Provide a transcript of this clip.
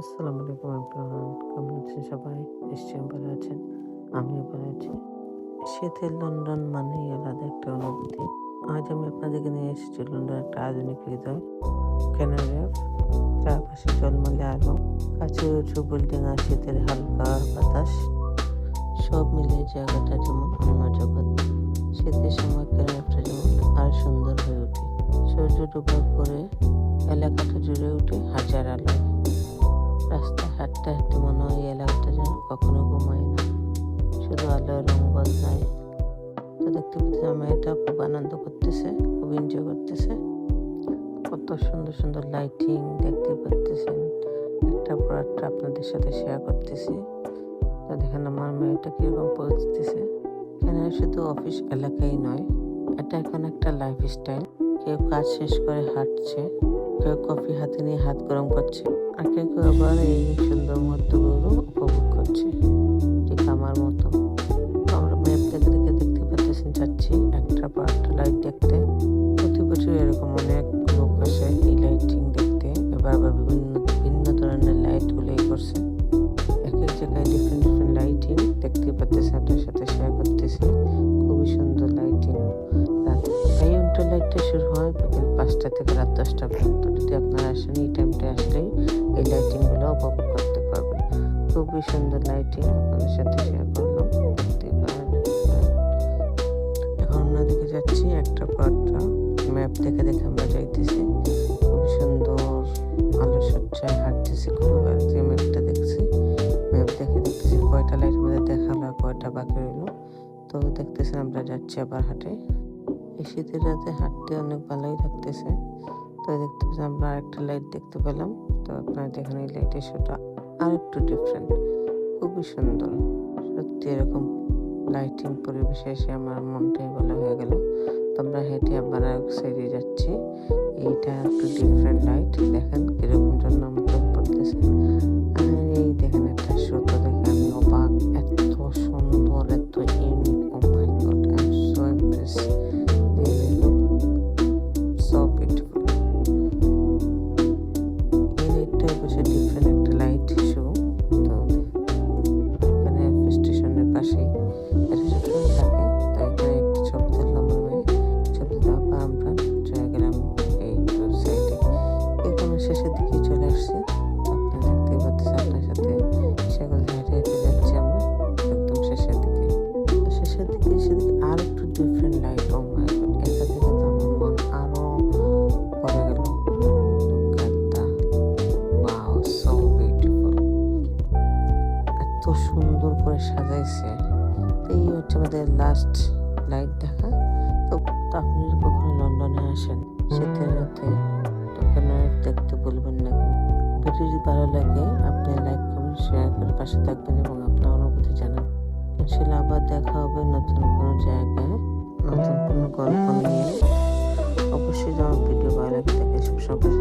আসসালামু আলাইকুম এভরিওয়ান কেমন আছেন সবাই? নিশ্চয়ই ভালো আছেন। আমিও ভালো আছি। শীতের লন্ডন মানেই আলাদা একটা অনুভূতি। আজ আমি আপনাদেরকে নিয়ে এসেছি লন্ডন একটা আধুনিক হৃদয়। ক্যানারিয়াফ চারপাশে জলমলে আলো, কাছে উঁচু বিল্ডিং আর শীতের হালকা বাতাস। সব মিলিয়ে জায়গাটা যেমন অন্য জগৎ শীতের সময় ক্যানারিয়াফটা যেমন আর সুন্দর হয়ে ওঠে। সূর্য ডুবার পরে এলাকাটা জুড়ে ওঠে হাজার আলোয়। রাস্তায় হাঁটতে হাঁটতে মনে হয় এলাকাটা যেন কখনো ঘুমায় না। শুধু আলো রং বদলায় তো দেখতে পাচ্ছি আমি এটা খুব আনন্দ করতেছে, খুব এনজয় করতেছে। কত সুন্দর সুন্দর লাইটিং দেখতে পাচ্তেছেন একটা পর একটা আপনাদের সাথে শেয়ার করতেছি। তো দেখেন আমার মেয়েটা কীরকম পৌঁছতেছে এখানে শুধু অফিস এলাকাই নয়, এটা এখন একটা লাইফ স্টাইল কেউ কাজ শেষ করে হাঁটছে, কেউ কফি হাতে নিয়ে হাত গরম করছে। আর আবার এই সুন্দর মুহূর্তগুলো উপভোগ করছে। ঠিক আমার মতো। আমরা ম্যাপ দেখে দেখে দেখতে পাচ্ছেন, যাচ্ছি একটা পর লাইট দেখতে। প্রতি বছর এরকম অনেক লোক আসে এই লাইটিং দেখতে। এবার আবার বিভিন্ন, ভিন্ন ধরনের লাইটগুলো এই করছে। এক এক জায়গায় ডিফারেন্ট ডিফারেন্ট লাইটিং দেখতে পাচ্ছেন আপনার সাথে শেয়ার করতেছি। খুবই সুন্দর লাইটিং এই উল্টো লাইটটা শুরু হয় পাঁচটা থেকে রাত দশটা পর্যন্ত। যদি আপনারা আসেন, এই টাইমটা আসলেই এই লাইটিংগুলো উপভোগ করতে পারবেন। খুবই সুন্দর লাইটিং আপনাদের সাথে শেয়ার করলাম। এখন অন্যদিকে যাচ্ছি একটা একটা ম্যাপ দেখে দেখে আমরা যাইতেছি। খুব সুন্দর আলো সজ্জায় হাঁটতেছি, খুব যে ম্যাপটা দেখছি। ম্যাপ দেখে দেখতেছি কয়টা লাইট আমাদের দেখাল কয়টা বাকি রইল। তো দেখতেছি আমরা যাচ্ছি আবার হাটে। এই শীতের রাতে হাঁটতে অনেক ভালোই লাগতেছে। তো দেখতে পাচ্ছি আমরা একটা লাইট দেখতে পেলাম। তো আপনারা দেখেন এই লাইটের শোটা আর একটু ডিফারেন্ট খুবই সুন্দর। সত্যি এরকম লাইটিং পরিবেশে এসে আমার মনটাই ভালো হয়ে গেল। তো আমরা হেঁটে আবার এক সাইডে যাচ্ছি। এইটা একটু ডিফারেন্ট লাইট দেখেন কীরকম পাশেই সুন্দর করে সাজাইছে। এই হচ্ছে আমাদের লাস্ট লাইট দেখা। তো আপনি কখনো লন্ডনে আসেন, শীতের রাতে তো দেখতে বলবেন না। ভিডিও যদি ভালো লাগে, আপনি লাইক কমেন্ট শেয়ার করে পাশে থাকবেন এবং আপনার অনুভূতি জানান। ইনশাল্লাহ আবার দেখা হবে নতুন কোনো জায়গায়, নতুন কোনো গল্প নিয়ে। অবশ্যই আমার ভিডিও ভালো লাগে থাকে সবসময় পাশে